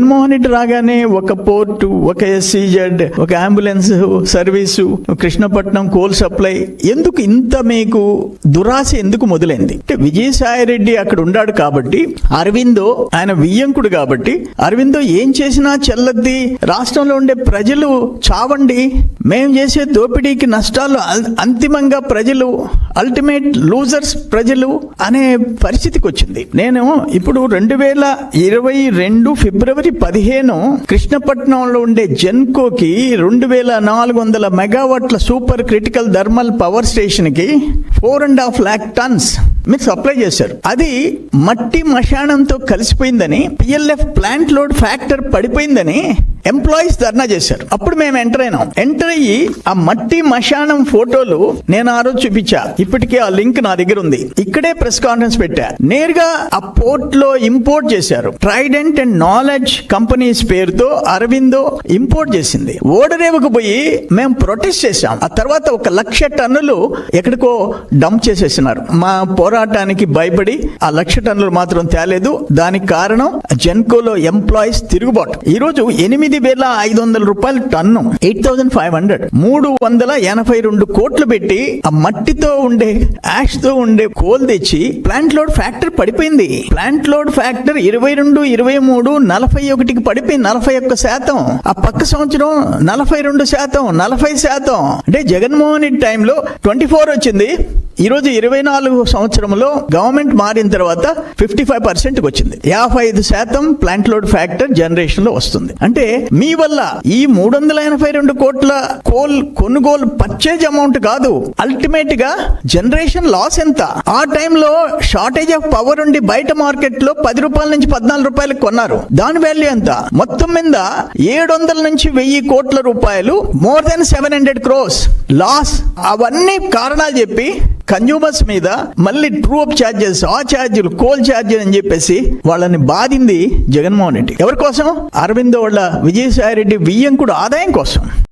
జగన్మోహన్ రెడ్డి రాగానే ఒక పోర్టు ఒక ఎస్సీజెడ్ ఒక ambulance service Krishnapatnam coal supply ఎందుకు ఇంత మీకు దురాశ ఎందుకు మొదలైంది? అంటే విజయసాయి రెడ్డి అక్కడ ఉన్నాడు కాబట్టి అరవిందో ఆయన వియ్యంకుడు కాబట్టి అరవిందో ఏం చేసినా చెల్లద్ది రాష్ట్రంలో ఉండే ప్రజలు చావండి మేము చేసే దోపిడీకి నష్టాలు అంతిమంగా ప్రజలు అల్టిమేట్ లూజర్స్ ప్రజలు అనే పరిస్థితికి వచ్చింది. నేను ఇప్పుడు రెండు వేల ఇరవై రెండు ఫిబ్రవరి పదిహేను కృష్ణపట్నంలో ఉండే జెన్కోకి రెండు వేల నాలుగు వందల మెగావాట్ల సూపర్ క్రిటికల్ థర్మల్ పవర్ స్టేషన్కి four and half lakh tons మీరు సప్లై చేశారు. అది మట్టి మశానంతో కలిసిపోయిందని పిఎల్ఎఫ్ ప్లాంట్ లోడ్ ఫ్యాక్టర్ పడిపోయిందని ఎంప్లాయీస్ ధర్నా చేశారు. అప్పుడు మేము ఎంటర్ అయినాం. ఎంటర్ అయ్యి ఆ మట్టి మశానం ఫోటోలు నేను ఆ రోజు చూపించా. ఇప్పటికే ఆ లింక్ నా దగ్గర ఉంది. ఇక్కడే ప్రెస్ కాన్ఫరెన్స్ పెట్టా. నేరుగా ఆ పోర్ట్లో ఇంపోర్ట్ చేశారు. ట్రైడెంట్ అండ్ నాలెడ్జ్ కంపెనీస్ పేరుతో అరవిందో ఇంపోర్ట్ చేసింది. ఓడరేవుకు పోయి మేము ప్రొటెస్ట్ చేశాం. ఆ తర్వాత ఒక లక్ష టన్నులు ఎక్కడికో డంప్ చేసేసినారు. మా పోరాటానికి భయపడి ఆ లక్ష టన్నులు మాత్రం తేలేదు. దానికి కారణం జెన్కోలో ఎంప్లాయీస్ తిరుగుబాటు. ఈరోజు ఎనిమిది తొమ్మిది వేల ఐదు వందల రూపాయలు ton eight thousand five hundred. మూడు వందల ఎనభై రెండు కోట్లు పెట్టి ఆ మట్టితో ఉండే యాష్తో ఉండే కోల్ తెచ్చి ప్లాంట్ లోడ్ ఫ్యాక్టర్ పడిపోయింది. ప్లాంట్ లోడ్ ఫ్యాక్టర్ ఇరవై రెండు ఇరవై మూడు నలభై ఒకటికి పడిపోయింది నలభై ఒక్క శాతం. ఆ పక్క సంవత్సరం నలభై రెండు శాతం నలభై శాతం. అంటే జగన్మోహన్ రెడ్డి టైంలో ట్వంటీ ఫోర్ వచ్చింది. ఈరోజు ఇరవై నాలుగు సంవత్సరంలో గవర్నమెంట్ మారిన తర్వాత ఫిఫ్టీ ఫైవ్ పర్సెంట్ వచ్చింది. యాభై ఐదు శాతం ప్లాంట్ లోడ్ ఫ్యాక్టర్ జనరేషన్లో వస్తుంది. అంటే మీ వల్ల ఈ మూడు వందల ఎనభై రెండు కోట్ల కోల్ కొనుగోలు పర్చేజ్ అమౌంట్ కాదు. అల్టిమేట్గా జనరేషన్ లాస్ ఎంత? ఆ టైంలో షార్టేజ్ ఆఫ్ పవర్ ఉండి బయట మార్కెట్లో పది రూపాయల నుంచి పద్నాలుగు రూపాయలకు కొన్నారు. దాని వాల్యూ ఎంత? మొత్తం మీద ఏడు వందల నుంచి వెయ్యి కోట్ల రూపాయలు more than seven hundred crores loss అవన్నీ కారణాలు చెప్పి కన్జ్యూమర్స్ మీద మళ్ళీ ట్రూ అప్ ఛార్జెస్ ఆ ఛార్జీలు కోల్ ఛార్జీలు అని చెప్పేసి వాళ్ళని బాధింది జగన్మోహన్ రెడ్డి. ఎవరి కోసం? అరవింద్ వాళ్ళ విజయసాయి రెడ్డి వియ్యంకుడు ఆదాయం కోసం.